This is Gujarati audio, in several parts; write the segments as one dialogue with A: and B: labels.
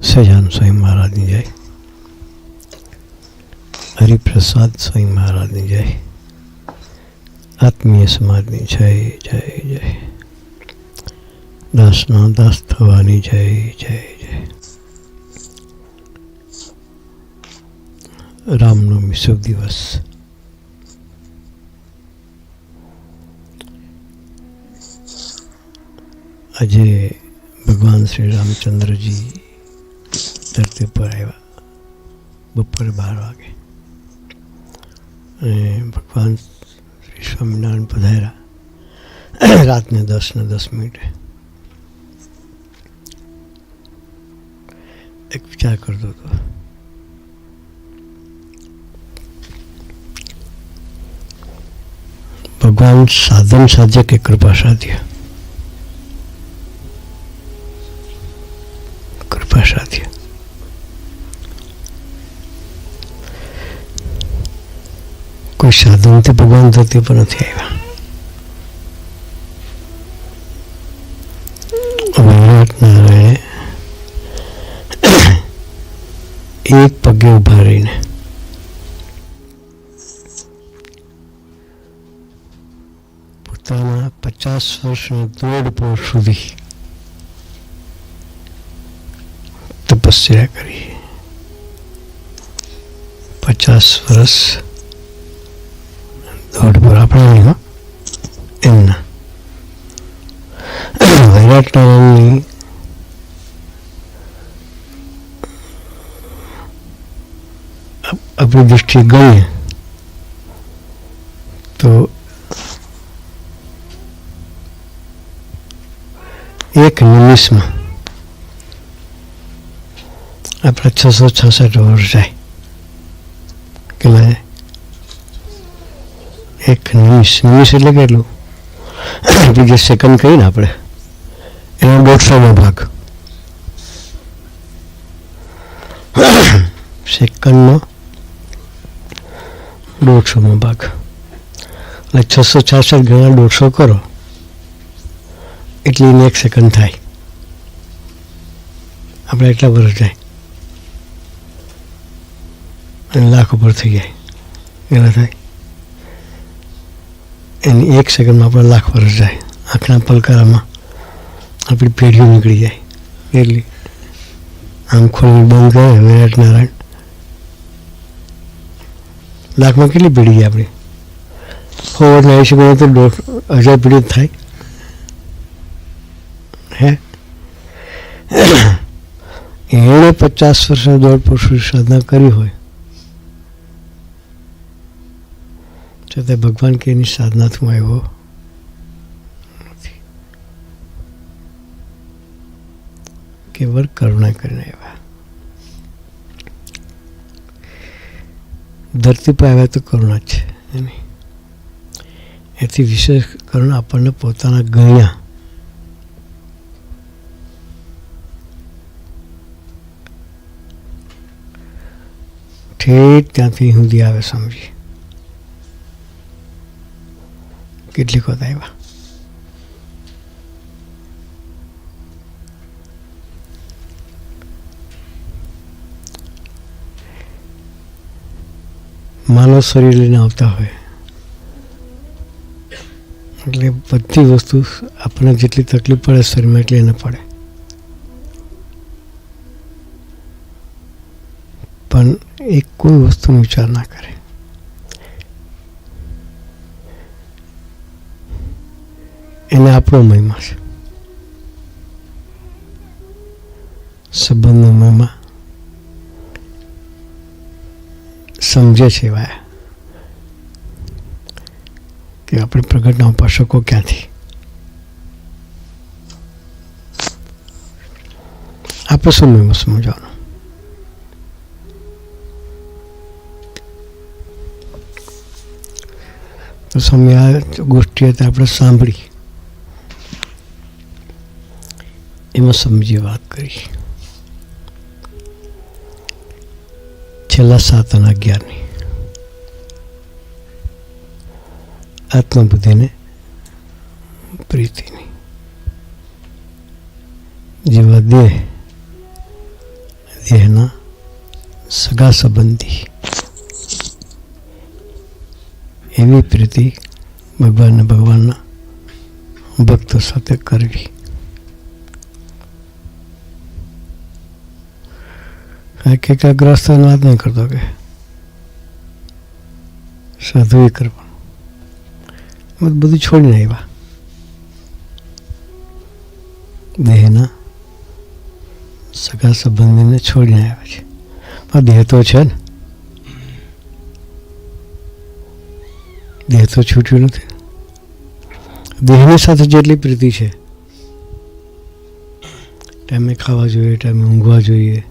A: સજાન સ્વામી મહારાજની જય હરિપ્રસાદ સ્વામી મહારાજની જય આત્મીય સમાજની જય જય જય દાસના દાસ થવાની જય જય જય રામનવમી શુભ દિવસ આજે ભગવાન શ્રી રામચંદ્રજી ધરતી પર આવ્યા બપોરે બાર વાગે અને ભગવાન શ્રી સ્વામિનારાયણ પધાર્યા રાતને દસ ને દસ મિનિટે એક વિચાર કરતો હતો ભગવાન સાધન સાધ્ય કે કૃપા સાધ્ય કોઈ સાધનથી ભગવાન ધરતી પર નથી આવ્યા. એક પગે ઊભા રહીને પોતાના પચાસ વર્ષના દોઢ પોર સુધી તપસ્યા કરી. પચાસ વર્ષ દોઢ પર આપણે નહીં હો એમના વિરાટ નારાયણની આપ- આપણી દૃષ્ટિએ ગણીએ તો એક નિમિષમાં આપણા છસો છસઠ વર્ષ જાય કેટલા જાય એક નિમિષ નિમિષ એટલે કેટલું જે સેકન્ડ કહીને આપણે. એનો દોઢસોનો ભાગ. સેકન્ડનો દોઢસોમો ભાગ. એટલે છસો છાસઠ ગણા દોઢસો કરો. એટલે એક સેકન્ડ થાય. આપણે એટલા વર્ષ જાય. અને લાખ ઉપર થઈ જાય. એના થાય. એની એક સેકન્ડમાં આપણે લાખ વર્ષ જાય. આંખના પલકારામાં આપણી પેઢીઓ નીકળી જાય. એટલી આમ ખોલી બંધ કરે વિરાટ નારાયણ. લાખમાં કેટલી પેઢી જાય આપણી? ફોવર્ડ એસી મિનિટ તો દોઢ હજાર પેઢી થાય. હે? એણે પચાસ વર્ષના દોઢ પુરુષ સાધના કરી હોય. છતાં ભગવાન કે એની સાધનાથી હું આવ્યો. નથી કેવળ કરુણા કરીને આવ્યા. ધરતી પર આવ્યા તો કરુણા જ છે એની એથી વિશેષ કરુણા આપણને પોતાના ગણ્યા. ઠેઠ ત્યાંથી સુધી આવે સમજી. કેટલીક વખત આવ્યા માનવ શરીર લઈને આવતા હોય એટલે બધી વસ્તુ આપણને જેટલી તકલીફ પડે શરીરમાં એટલી એને પડે પણ એ કોઈ વસ્તુનો વિચાર ના કરે એને આપણો મહિમા છે. સંબંધનો મહિમા સમજે છે એવા કે આપણે પ્રગટના ઉપાસકો ક્યાંથી? આપણે શું મહિમા સમજવાનું? તો સમય આ ગોષ્ઠી આપણે સાંભળી. એમાં સમજી વાત કરી છેલ્લા સાત અને અગિયારની આત્મબુદ્ધિને પ્રીતિની જેવા દેહ દેહના સગા સંબંધી એવી પ્રીતિ ભગવાનને ભગવાનના ભક્તો સાથે કરવી કે ગ્રસ્ત વાત નહીં કરતો કે સાધુ એ કરવાનું બધું છોડીને આવ્યા. દેહના સગા સંબંધીને છોડીને આવ્યા છે. પણ દેહ તો છે ને. દેહ તો છૂટ્યું નથી. દેહની સાથે જેટલી પ્રીતિ છે, ટાઈમે ખાવા જોઈએ, ટાઈમે ઊંઘવા જોઈએ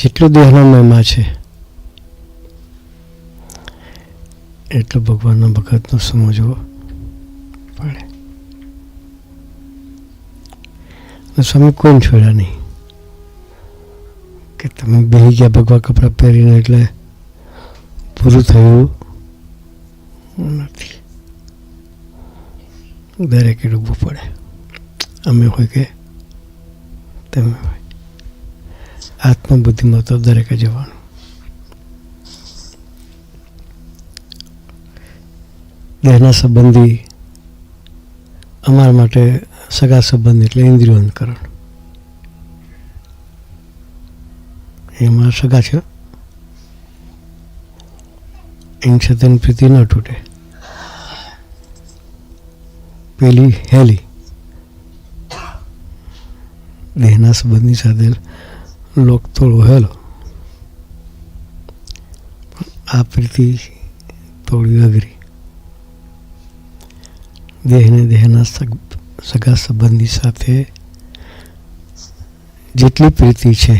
A: જેટલો દેહનો મહિમા છે, એટલો ભગવાનના ભગતનો સમજવો પડે. સ્વામી કોણ છોડ્યા નહીં કે તમે બેહી ગયા ભગવા કપડાં પહેરીને એટલે પૂરું થયું નથી. દરેકે ડૂબવું પડે. અમે હોય કે તમે હોય. આત્મબુદ્ધિમાં તો દરેકે જવાનું. દેહના સંબંધી, અમારા માટે સગા સંબંધ એટલે ઇન્દ્રિયોકરણ એ અમારા સગા છે. એમ એની પ્રીતિ ન તૂટે. પેલી, હેલી. દેહના સંબંધી સાથે લોક થોડો હેલો. આ પ્રીતિ થોડી અઘરી. દેહને દેહના સગા સંબંધી સાથે જેટલી પ્રીતિ છે,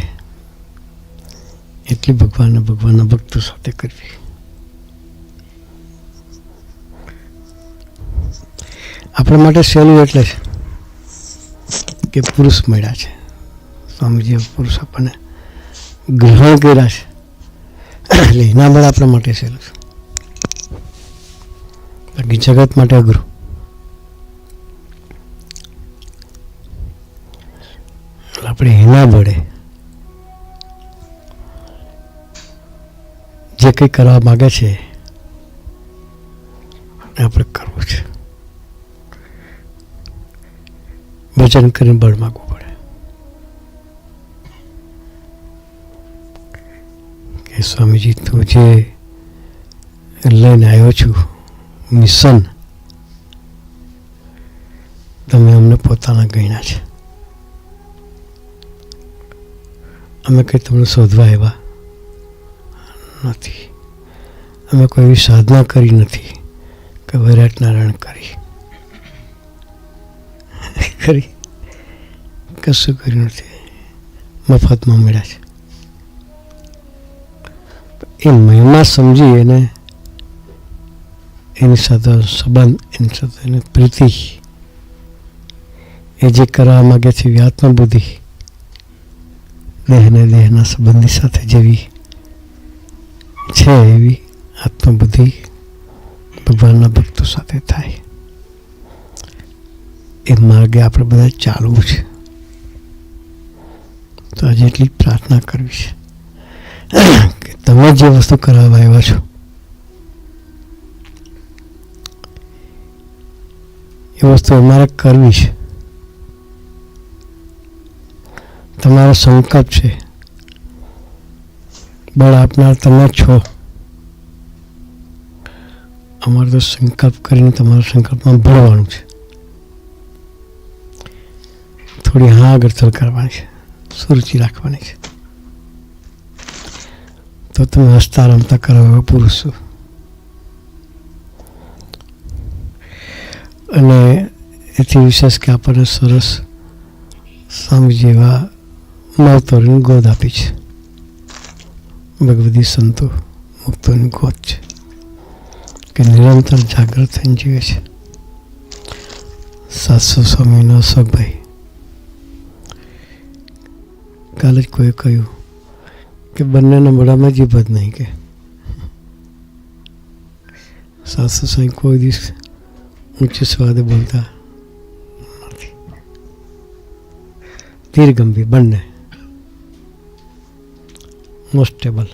A: એટલી ભગવાનના ભગવાનના ભક્તો સાથે કરવી. આપણા માટે સહેલું એટલે છે કે પુરુષ મળ્યા છે. સ્વામીજીએ પુરુષ આપણને ગ્રહણ કર્યા છે. એટલે એના બળ આપણા માટે સહેલું છે. બાકી જગત માટે અઘરું. આપણે એના બળે જે કંઈ કરવા માગે છે આપણે કરવું છે. ભજન કરીને બળ માગવું. સ્વામીજી તું જે લઈને આવ્યો છું, મિશન, તમે અમને પોતાના ગણ્યા છે. અમે કંઈ તમને શોધવા આવ્યા નથી. અમે કોઈ એવી સાધના કરી નથી કે વૈરાટ નારાયણ કરી. કરી. કશું કર્યું નથી. મફતમાં મળ્યા છે. એ મહિમા સમજી એને એની સાથે સંબંધ, એની સાથે એની પ્રીતિ. એ જે કરવા માગે છે આત્મબુદ્ધિ દેહને દેહના સંબંધી સાથે જેવી છે એવી આત્મબુદ્ધિ ભગવાનના ભક્તો સાથે થાય. એ માર્ગે આપણે બધા ચાલવું છે. તો આજે એટલી પ્રાર્થના કરવી છે. તમે જે વસ્તુ કરાવવા આવ્યા છો. એ વસ્તુ અમારે કરવી છે. તમારો સંકલ્પ છે. બળ આપનાર તમે છો. અમારે તો સંકલ્પ કરીને તમારા સંકલ્પમાં ભરવાનું છે. થોડી હા આગળ કરવાની છે. સુરુચિ રાખવાની છે. તો તમે હસતા રમતા પુરુષ અને એથી વિશેષ કે આપણને સરસ સ્વામી જેવા માવતરોની ગોદ આપી છે ભગવદી સંતો મુક્તોની ગોદ છે કે નિરંતર જાગૃત થઈને જીવે છે સાતસો સ્વામીનો અશોકભાઈ કાલે જ કોઈ કહ્યું કે બંનેના મોઢામાં જીભ જ નહીં કે? સાસુ સાંઈ કોઈ દિવસ ઊંચે સ્વાદે બોલતા ધીર ગંભીર બંને. મોસ્ટેબલ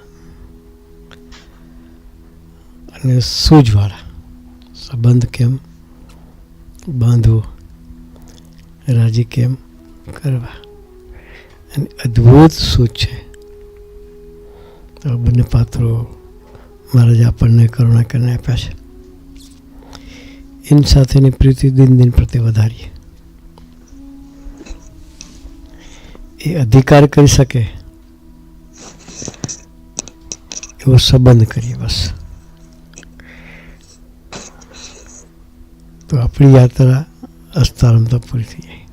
A: અને સૂઝવાળા સંબંધ કેમ? બાંધવો રાજી કેમ? કરવા. અને અદ્ભુત સૂઝ છે. તો બંને પાત્રો મહારાજ આપણને કરુણા કરીને આપ્યા છે. એની સાથેની પ્રીતિ દિન દિન પ્રત્યે વધારીએ. એ અધિકાર કરી શકે એવો સંબંધ કરીએ બસ. તો આપણી યાત્રા અસ્તારમતા પૂરી થઈ જાય.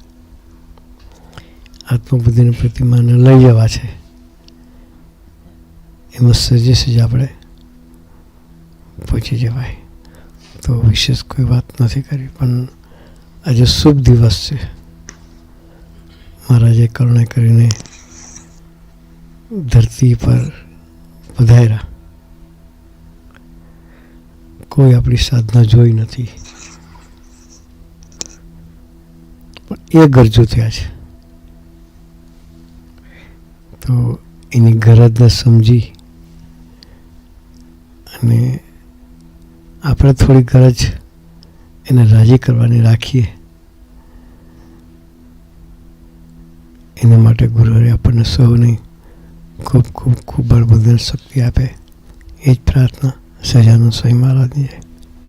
A: આત્મબુદ્ધિની પ્રતિમાને લઈ જવા છે. એમાં સજેસ જ આપણે પહોંચી જવાય. તો વિશેષ કોઈ વાત નથી કરી, પણ આજે શુભ દિવસ છે. મહારાજે કરુણા કરીને ધરતી પર પધાર્યા. કોઈ આપણી સાધના જોઈ નથી. પણ એ ગરજુ થયા છે. તો એની ગરજને સમજી અને આપણે થોડી ગરજ એને રાજી કરવાની રાખીએ. એના માટે ગુરુએ આપણને સૌને ખૂબ ખૂબ ખૂબ બળબુદ્ધિ શક્તિ આપે. એ જ પ્રાર્થના સજાનું સ્વામી મહારાજની જય